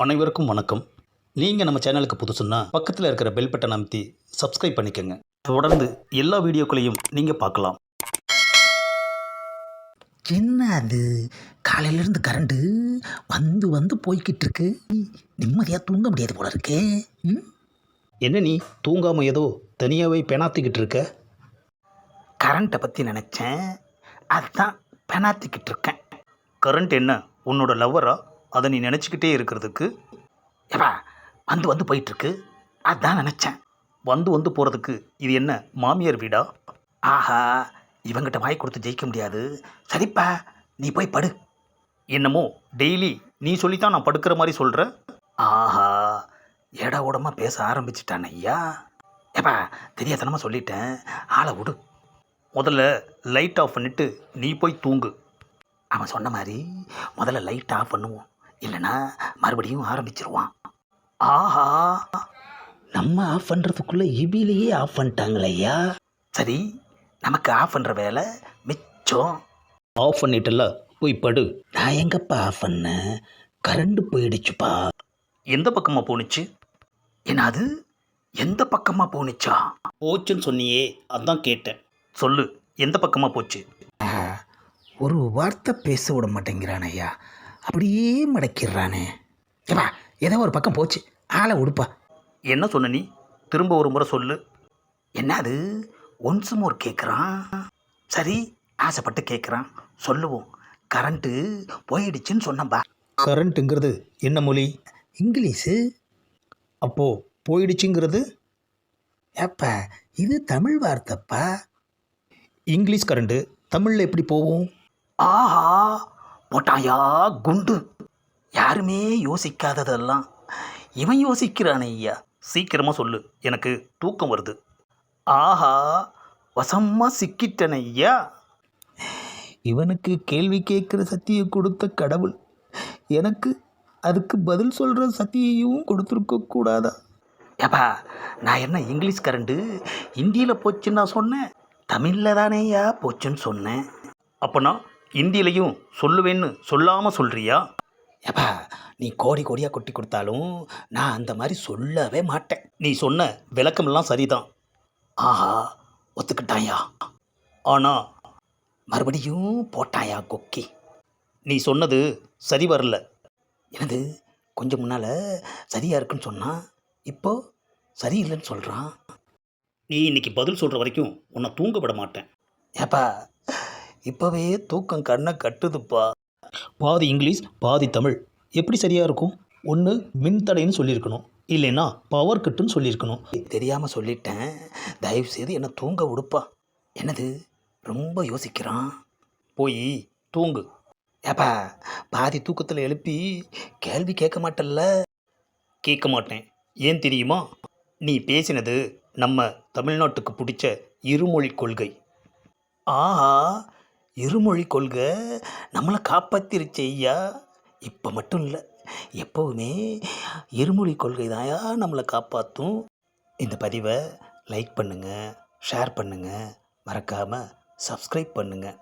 அனைவருக்கும் வணக்கம். நீங்கள் நம்ம சேனலுக்கு புதுசுன்னா பக்கத்தில் இருக்கிற பெல் பட்டன் அமைத்தி சப்ஸ்கிரைப் பண்ணிக்கோங்க. தொடர்ந்து எல்லா வீடியோக்களையும் நீங்கள் பார்க்கலாம். என்ன அது காலையிலேருந்து கரண்டு வந்து வந்து போய்கிட்டு இருக்கு. நிம்மதியாக தூங்க முடியாது போல இருக்கே. ம்? என்ன நீ தூங்காமல் ஏதோ தனியாகவே பெணாத்திக்கிட்டு இருக்க? கரண்ட்டை பற்றி நினச்சேன். அதுதான் பெணாத்திக்கிட்டு இருக்கேன். கரண்ட் என்ன? உன்னோட லவ்வரா அதை நீ நினச்சிக்கிட்டே இருக்கிறதுக்கு. ஏப்பா வந்து வந்து போயிட்டுருக்கு. அதான் நினச்சேன். வந்து வந்து போகிறதுக்கு இது என்ன மாமியார் வீடா? ஆஹா இவங்கிட்ட வாய் கொடுத்து ஜெயிக்க முடியாது. சரிப்பா நீ போய் படு. என்னமோ டெய்லி நீ சொல்லித்தான் நான் படுக்கிற மாதிரி சொல்கிற ஆஹா எட உடமா பேச ஆரம்பிச்சிட்டான் ஐயா. ஏப்பா தெரியாதனமாக சொல்லிட்டேன். ஆளை விடு. முதல்ல லைட் ஆஃப் பண்ணிட்டு நீ போய் தூங்கு. அவன் சொன்ன மாதிரி முதல்ல லைட் ஆஃப் பண்ணுவோம். இல்லைன்னா மறுபடியும் ஆரம்பிச்சிருவான். ஆஹா! நம்ம ஆஃப் பண்ணுறதுக்குள்ளே இபிலேயே ஆஃப் பண்ணிட்டாங்களே ஐயா. சரி நமக்கு ஆஃப் பண்ணுற வேலை மிச்சம். ஆஃப் பண்ணிட்டல போய் படு. நான் எங்கப்பா ஆஃப் பண்ணேன் கரண்ட் போயிடுச்சுப்பா. எந்த பக்கமாக போணுச்சு? என்னது எந்த பக்கமாக போணுச்சா? போச்சுன்னு சொன்னியே அதான் கேட்டேன். சொல்லு எந்த பக்கமாக போச்சு? ஒரு வார்த்தை பேச விட மாட்டேங்கிறான் ஐயா. அப்படியே மடக்கிடுறானே. ஏப்பா ஏதோ ஒரு பக்கம் போச்சு. ஆளை உடுப்பா. என்ன சொன்ன நீ? திரும்ப ஒரு முறை சொல்லு. என்னது? ஒன்ஸ் மோர் கேட்குறான் சரி ஆசைப்பட்டு கேட்குறான் சொல்லுவோம். கரண்ட்டு போயிடுச்சுன்னு சொன்னப்பா கரண்ட்டுங்கிறது என்ன மொழி? இங்கிலீஷு. அப்போது போயிடுச்சுங்கிறது? ஏப்பா இது தமிழ் வார்த்தைப்பா. இங்கிலீஷ் கரண்ட்டு தமிழில் எப்படி போகும்? ஆஹா போட்டாயா குண்டு? யாருமே யோசிக்காததெல்லாம். இவன் யோசிக்கிறானே ஐயா. சீக்கிரமாக சொல்லு எனக்கு தூக்கம் வருது. ஆஹா வசமாக சிக்கிட்டன ஐயா. இவனுக்கு கேள்வி கேட்குற சக்தியை கொடுத்த கடவுள். எனக்கு அதுக்கு பதில் சொல்கிற சக்தியையும் கொடுத்துருக்க கூடாதா? ஏப்பா நான் என்ன இங்கிலீஷ் கரண்டு? ஹிந்தியில் போச்சுன்னு நான் சொன்னேன். தமிழில் தானேயா போச்சுன்னு சொன்னேன். அப்போனா இந்தியிலையும் சொல்லுவேன்னு சொல்லாமல் சொல்கிறியா ஏப்பா நீ கோடி கோடியாக கொட்டி கொடுத்தாலும் நான் அந்த மாதிரி சொல்லவே மாட்டேன். நீ சொன்ன விளக்கமெல்லாம் சரிதான். ஆஹா ஒத்துக்கிட்டாயா? ஆனால் மறுபடியும் போட்டாயா கொக்கி? நீ சொன்னது சரி வரல. என்னது கொஞ்சம் முன்னால் சரியாக இருக்குன்னு சொன்னான் இப்போ சரியில்லைன்னு சொல்கிறான் நீ இன்னைக்கு பதில் சொல்கிற வரைக்கும் உன்னை தூங்க விட மாட்டேன். ஏப்பா இப்போவே தூக்கம் கண்ணை கட்டுதுப்பா. பாதி இங்கிலீஷ் பாதி தமிழ். எப்படி சரியாக இருக்கும்? ஒன்று மின்தடைன்னு சொல்லியிருக்கணும். இல்லைன்னா பவர் கட்டுன்னு சொல்லியிருக்கணும். தெரியாமல் சொல்லிட்டேன். தயவு செய்து என்னை தூங்க விடுப்பா. என்னது? ரொம்ப யோசிக்கிறான். போய் தூங்கு. ஏப்பா பாதி தூக்கத்தில் எழுப்பி கேள்வி கேட்க மாட்டல்ல? கேட்க மாட்டேன். ஏன் தெரியுமா? நீ பேசினது நம்ம தமிழ்நாட்டுக்கு பிடிச்ச இருமொழி கொள்கை. ஆஹா இருமொழி கொள்கை நம்மளை காப்பாத்திருச்சு ஐயா இப்போ மட்டும் இல்லை எப்போவுமே இருமொழி கொள்கை தாயா நம்மளை காப்பாற்றும் இந்த பதிவை லைக் பண்ணுங்கள் ஷேர் பண்ணுங்கள் மறக்காமல் சப்ஸ்கிரைப் பண்ணுங்கள்